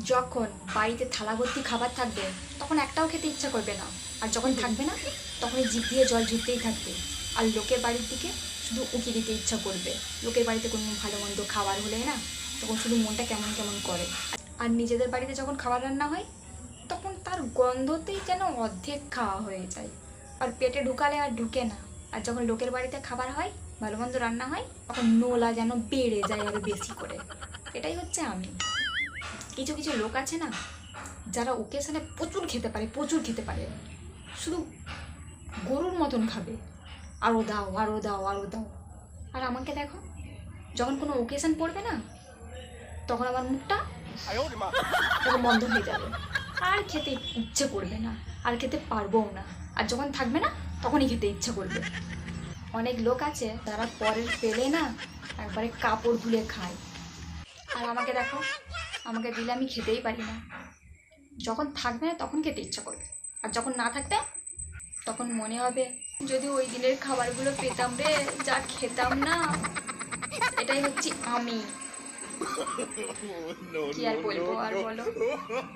যখন বাড়িতে থালা ভর্তি খাবার থাকবে তখন একটাও খেতে ইচ্ছা করবে না। আর যখন থাকবে না তখন জিভ দিয়ে জল ঝুরতেই থাকবে। আর লোকের বাড়ির দিকে শুধু উঁকি দিতে ইচ্ছা করবে। লোকের বাড়িতে কোনো ভালো মন্দ খাবার হলে না তখন শুধু মনটা কেমন কেমন করে। আর নিজেদের বাড়িতে যখন খাবার রান্না হয় তখন তার গন্ধতেই যেন অর্ধেক খাওয়া হয়ে যায়। আর পেটে ঢুকালে আর ঢুকে না। আর যখন লোকের বাড়িতে খাবার হয় ভালো মন্দ রান্না হয় তখন নোলা যেন বেড়ে যায় আরও বেশি করে। এটাই হচ্ছে আমি। কিছু কিছু লোক আছে না, যারা ওকেশনে প্রচুর খেতে পারে, প্রচুর খেতে পারে। শুধু গরুর মতন খাবে। আরও দাও আরও দাও আরও দাও। আর আমাকে দেখো, যখন কোনো ওকেশন পড়বে না, তখন আমার মুখটা বন্ধ হয়ে যাবে। আর খেতে ইচ্ছে করবে না, আর খেতে পারবোও না। আর যখন থাকবে না, তখনই খেতে ইচ্ছে করবে। অনেক লোক আছে, যারা পরের পেলে না, একবারে কাপড় ধুলে খায়। আর আমাকে দেখো আমাকে দিলে আমি খেতেই পারি না। যখন থাকবে না তখন খেতে ইচ্ছা করবে। আর যখন না থাকবে তখন মনে হবে যদি ওই দিনের খাবারগুলো পেতাম রে যা খেতাম না এটাই হচ্ছে আমি। কি আর বলব আর বলো?